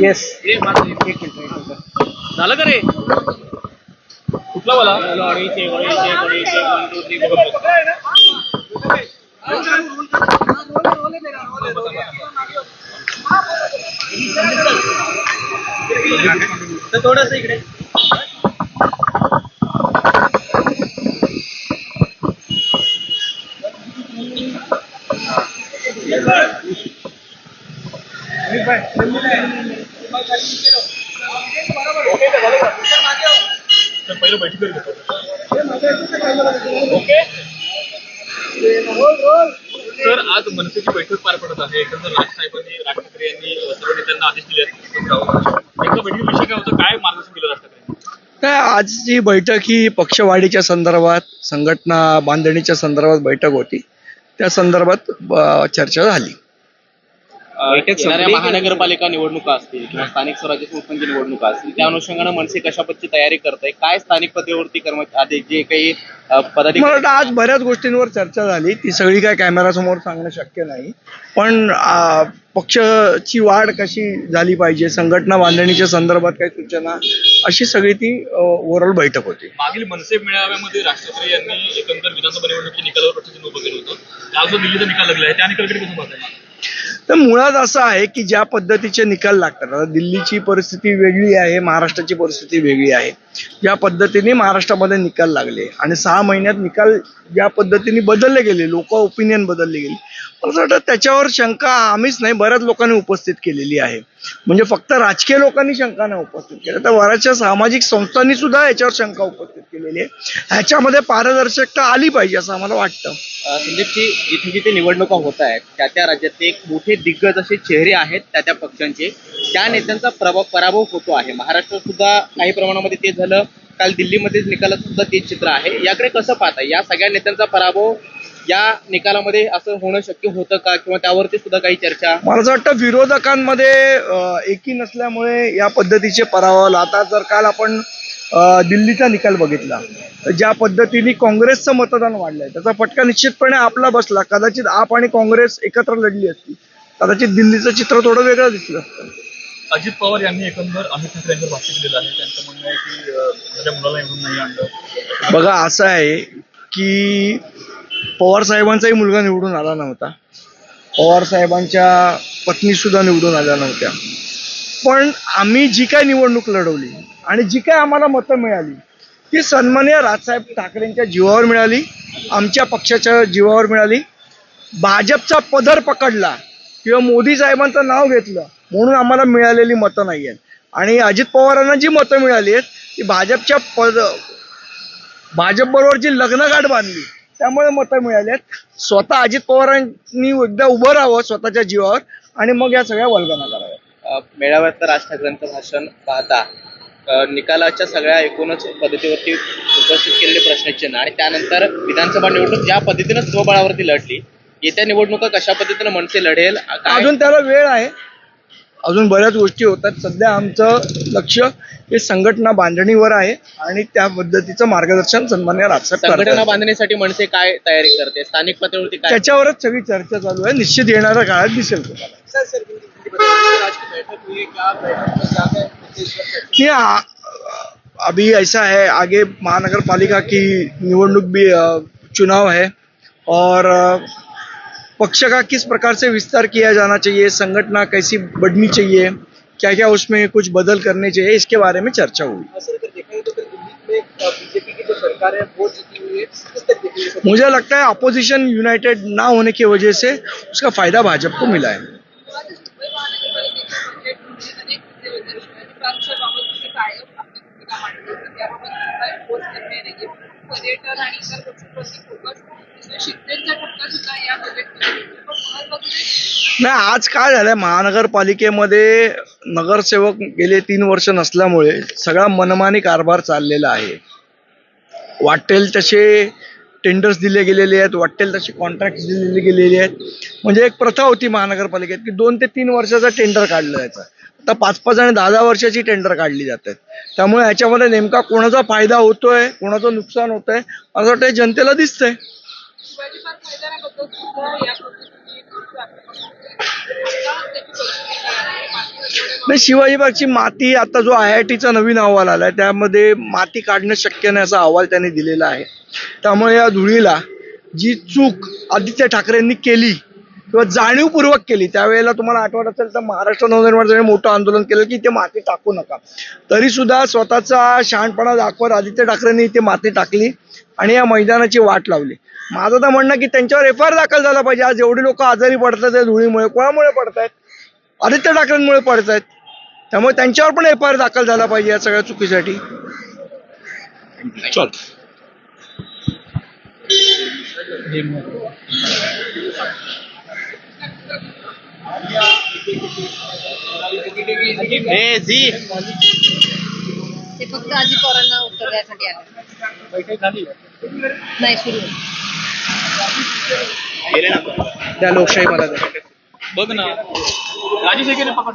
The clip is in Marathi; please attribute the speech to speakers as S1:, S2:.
S1: येस
S2: झालं का रे? कुठला वाला? थोडस इकडे. पहिलं बैठक सर आज मनसेची बैठक पार पडत आहे. एकंदर राज साहेबांनी राज ठाकरे यांनी सर्व नेत्यांना आदेश दिले आहेत. एका बैठकीविषयी काय होतं? काय मार्गदर्शन केलं राज ठाकरे
S1: काय आजची बैठक ही पक्षवाढीच्या संदर्भात संघटना बांधणीच्या संदर्भात बैठक होती. त्या संदर्भात चर्चा झाली.
S3: येणाऱ्या महानगरपालिका निवडणुका असतील किंवा स्थानिक स्वराज्य संस्थांची निवडणुका असतील त्या अनुषंगानं मनसे कशा पद्धतीची तयारी करत आहे काय स्थानिक पदावरती कर्मचारी जे काही
S1: मला
S3: पदाधिकारी
S1: वाटतं आज बऱ्याच गोष्टींवर चर्चा झाली. ती सगळी काय कॅमेरासमोर सांगणं शक्य नाही. पण पक्षाची वाढ कशी झाली पाहिजे संघटना बांधणीच्या संदर्भात काही सूचना अशी सगळी ती ओव्हरऑल बैठक होती.
S2: मागील मनसे मेळाव्यामध्ये राज ठाकरे यांनी एकंदर विधानसभा निवडणुकीच्या निकालावर प्रश्न उभं केलं होतं. आज जो दिल्लीचा निकाल लागला आहे त्या निकालाकडे कसं पाहताय?
S1: तर मुळात असं आहे की ज्या पद्धतीचे निकाल लागतात आता दिल्लीची परिस्थिती वेगळी आहे महाराष्ट्राची परिस्थिती वेगळी आहे. ज्या पद्धतीने महाराष्ट्रामध्ये निकाल लागले आणि सहा महिन्यात निकाल ज्या पद्धतीने बदलले गेले लोक ओपिनियन बदलले गेले मला वाटतं त्याच्यावर शंका आम्हीच नाही बऱ्याच लोकांनी उपस्थित केलेली आहे. म्हणजे फक्त राजकीय लोकांनी शंका नाही उपस्थित केल्या. तर बऱ्याचशा सामाजिक संस्थांनी सुद्धा याच्यावर शंका उपस्थित केलेली आहे. ह्याच्यामध्ये पारदर्शकता आली पाहिजे असं आम्हाला वाटतं.
S3: संदीपजी जिथे जिथे निवडणुका होत आहेत त्या त्या राज्यातले एक मोठे दिग्गज असे चेहरे आहेत त्या त्या पक्षांचे. त्या नेत्यांचा प्रभाव पराभव होतो आहे. महाराष्ट्रात सुद्धा काही प्रमाणामध्ये ते झालं. काल दिल्लीमध्येच निकालात सुद्धा तेच चित्र आहे. याकडे कसं पाहता? या सगळ्या नेत्यांचा पराभव या निकालामध्ये असं होणं शक्य होतं का? किंवा त्यावरती सुद्धा काही चर्चा?
S1: मला असं वाटतं विरोधकांमध्ये एकी नसल्यामुळे या पद्धतीचे पराभव आता जर काल आपण दिल्लीचा निकाल बघितला तर ज्या पद्धतीने काँग्रेसचं मतदान वाढलंय त्याचा फटका निश्चितपणे आपला बसला. कदाचित आप आणि काँग्रेस एकत्र लढली असती कदाचित दिल्लीचं चित्र थोडं वेगळं दिसलं असतं.
S2: अजित पवार यांनी एकंदर अमित ठाकरे यांच्यावर भाष्य दिलेलं आहे. त्यांचं म्हणणं आहे की माझ्या मुलाला नाही आणलं.
S1: बघा असं आहे की पवार साहेबांचाही मुलगा निवडून आला नव्हता. पवार साहेबांच्या पत्नी सुद्धा निवडून आल्या नव्हत्या. पण आम्ही जी काय निवडणूक लढवली आणि जी काय आम्हाला मतं मिळाली ती सन्मान्य राजसाहेब ठाकरेंच्या जीवावर मिळाली आमच्या पक्षाच्या जीवावर मिळाली. भाजपचा पदर पकडला किंवा मोदी साहेबांचं नाव घेतलं म्हणून आम्हाला मिळालेली मतं नाही आहेत. आणि अजित पवारांना जी मतं मिळाली आहेत ती भाजपच्या पद भाजपबरोबर जी लग्नगाठ बांधली त्यामुळे मतं मिळाली आहेत स्वतः अजित पवारांनी एकदा उभं राहावं स्वतःच्या जीवावर आणि मग या सगळ्या वल्गना कराव्या
S3: मेळाव्यात राज ठाकरेंचं भाषण पाहता निकालाच्या सगळ्या एकूणच पद्धतीवरती उपस्थित केलेले प्रश्नचिन्ह आणि त्यानंतर विधानसभा निवडणूक ज्या पद्धतीनं स्वबळावरती लढली येत्या निवडणुका कशा पद्धतीनं मनसे लढेल
S1: अजून त्याला वेळ आहे. अजून बऱ्याच गोष्टी होतात. सध्या आमचं लक्ष हे संघटना बांधणीवर आहे आणि त्या पद्धतीचं मार्गदर्शन सन्मान्य राजसाहेब
S3: संघटना. बांधणीसाठी मनसे काय तयारी करते? स्थानिक पातळीवरती काय?
S1: त्याच्यावरच सगळी चर्चा चालू आहे. निश्चित येणाऱ्या काळात दिसेल तुम्हाला. अभी ऐसा है आगे महानगर पालिका की निवडणूक भी चुनाव है और पक्ष का किस प्रकार से विस्तार किया जाना चाहिए संगठना कैसी बढ़नी चाहिए क्या क्या उसमें कुछ बदल करने चाहिए इसके बारे में चर्चा हुई। मुझे लगता है अपोजिशन यूनाइटेड ना होने की वजह से उसका फ़ायदा भाजपा को मिला है।
S4: पर्यटन आणि इतर गोष्टींवरती फोकस. शिक्षणचा टप्पा सुद्धा या
S1: नाही आज काय झालंय महानगरपालिकेमध्ये नगरसेवक गेले तीन वर्ष नसल्यामुळे सगळा मनमानी कारभार चाललेला आहे. वाटेल तसे टेंडर्स दिले गेलेले आहेत वाटेल तसे कॉन्ट्रॅक्ट दिलेले गेलेले आहेत. म्हणजे एक प्रथा होती महानगरपालिकेत की दोन ते तीन वर्षाचा टेंडर काढला जायचा. आता पाच पाच आणि दहा दहा वर्षाची टेंडर काढली जाते. त्यामुळे याच्यामध्ये नेमका कोणाचा फायदा होतोय कोणाचं नुकसान होतंय असं वाटतं जनतेला दिसतंय.
S4: शिवाजी पार्क माती
S1: नाही शिवाजीबागची माती आता जो आय आय टीचा नवीन अहवाल आलाय त्यामध्ये माती काढणं शक्य नाही असा अहवाल त्यांनी दिलेला आहे. त्यामुळे या धुळीला जी चूक आदित्य ठाकरेंनी केली किंवा जाणीवपूर्वक केली. त्यावेळेला तुम्हाला आठवत असेल तर महाराष्ट्र नवनिर्माण मोठं आंदोलन केलं की ते माती टाकू नका. तरी सुद्धा स्वतःचा शहाणपणा दाखवत आदित्य ठाकरेंनी इथे माती टाकली आणि या मैदानाची वाट लावली. माझं तर म्हणणं की त्यांच्यावर एफ आय आर दाखल झाला पाहिजे. आज एवढी लोक आजारी पडतात या धुळीमुळे. कोणामुळे पडतायत? आदित्य ठाकरेंमुळे पडत आहेत त्यामुळे त्यांच्यावर पण एफ आय आर दाखल झाला पाहिजे या सगळ्या चुकीसाठी. चल.
S3: ए जी.
S5: ते फक्त आजी पोरांना उत्तर द्यायसाठी आले. नाही सुरू
S3: गेले ना
S1: त्या लोकशाही मला.
S2: बघ ना. राजेश एकेने पकड